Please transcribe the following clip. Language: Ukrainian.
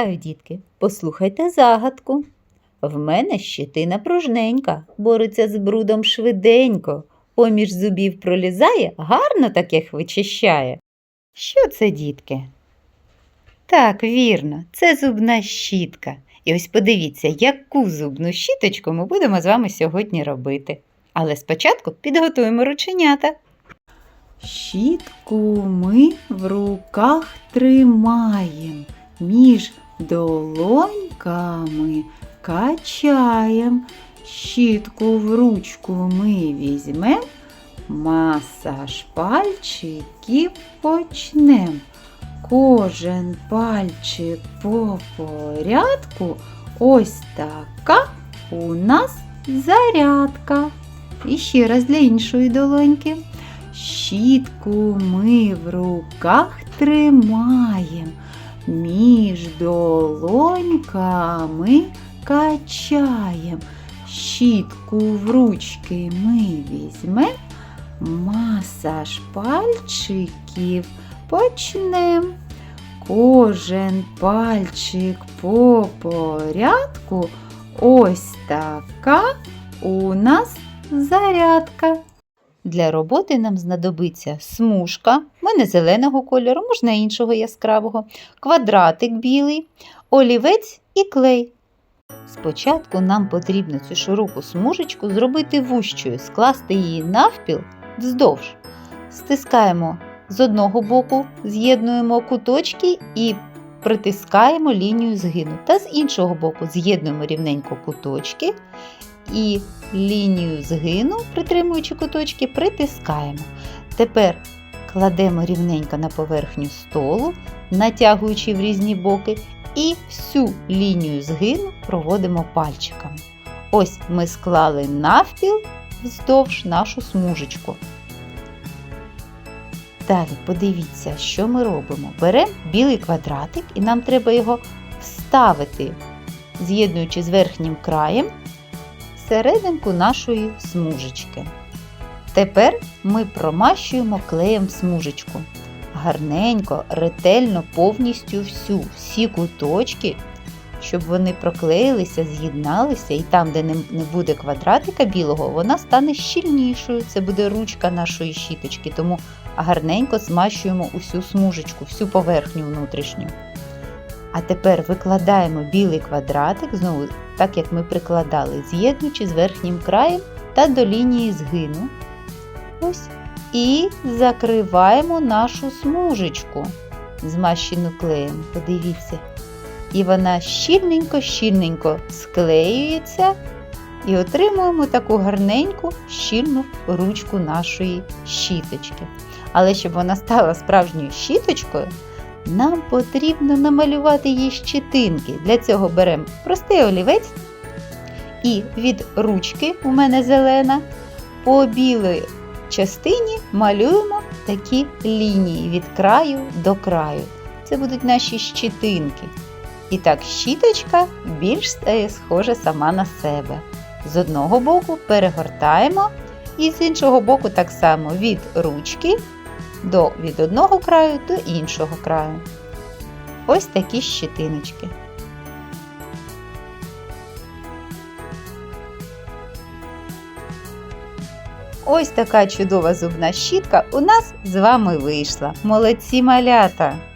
Вітаю, дітки! Послухайте загадку. В мене щитина пружненька, бореться з брудом швиденько, поміж зубів пролізає, гарно таких вичищає. Що це, дітки? Так, вірно, це зубна щітка. І ось подивіться, яку зубну щіточку ми будемо з вами сьогодні робити. Але спочатку підготуємо рученята. Щітку ми в руках тримаємо, між долоньками качаєм. Щітку в ручку ми візьмем, масаж пальчиків почнем. Кожен пальчик по порядку, ось така у нас зарядка. І ще раз для іншої долоньки. Щітку ми в руках тримаємо, між долоньками качаємо. Щітку в ручки ми візьмемо, масаж пальчиків почнем. Кожен пальчик по порядку, ось така у нас зарядка. Для роботи нам знадобиться смужка, мене зеленого кольору, можна іншого яскравого, квадратик білий, олівець і клей. Спочатку нам потрібно цю широку смужечку зробити вущою, скласти її навпіл вздовж. Стискаємо з одного боку, з'єднуємо куточки і притискаємо лінію згину. Та з іншого боку з'єднуємо рівненько куточки і лінію згину, притримуючи куточки, притискаємо. Тепер кладемо рівненько на поверхню столу, натягуючи в різні боки, і всю лінію згину проводимо пальчиками. Ось ми склали навпіл вздовж нашу смужечку. Далі подивіться, що ми робимо. Беремо білий квадратик і нам треба його вставити, з'єднуючи з верхнім краєм серединку нашої смужечки. Тепер ми промащуємо клеєм смужечку. Гарненько, ретельно, повністю всю, всі куточки, щоб вони проклеїлися, з'єдналися, і там, де не буде квадратика білого, вона стане щільнішою. Це буде ручка нашої щіточки, тому гарненько змащуємо усю смужечку, всю поверхню внутрішню. А тепер викладаємо білий квадратик, знову так як ми прикладали, з'єднуючи з верхнім краєм та до лінії згину. Ось. І закриваємо нашу смужечку, змащену клеєм. Подивіться. І вона щільненько-щільненько склеюється і отримуємо таку гарненьку щільну ручку нашої щіточки. Але щоб вона стала справжньою щіточкою, нам потрібно намалювати її щетинки. Для цього беремо простий олівець і від ручки, у мене зелена, по білій частині малюємо такі лінії від краю до краю. Це будуть наші щетинки. І так щіточка більш стає схожа сама на себе. З одного боку перегортаємо, і з іншого боку так само від ручки до від одного краю до іншого краю. Ось такі щетиночки. Ось така чудова зубна щітка у нас з вами вийшла. Молодці малята!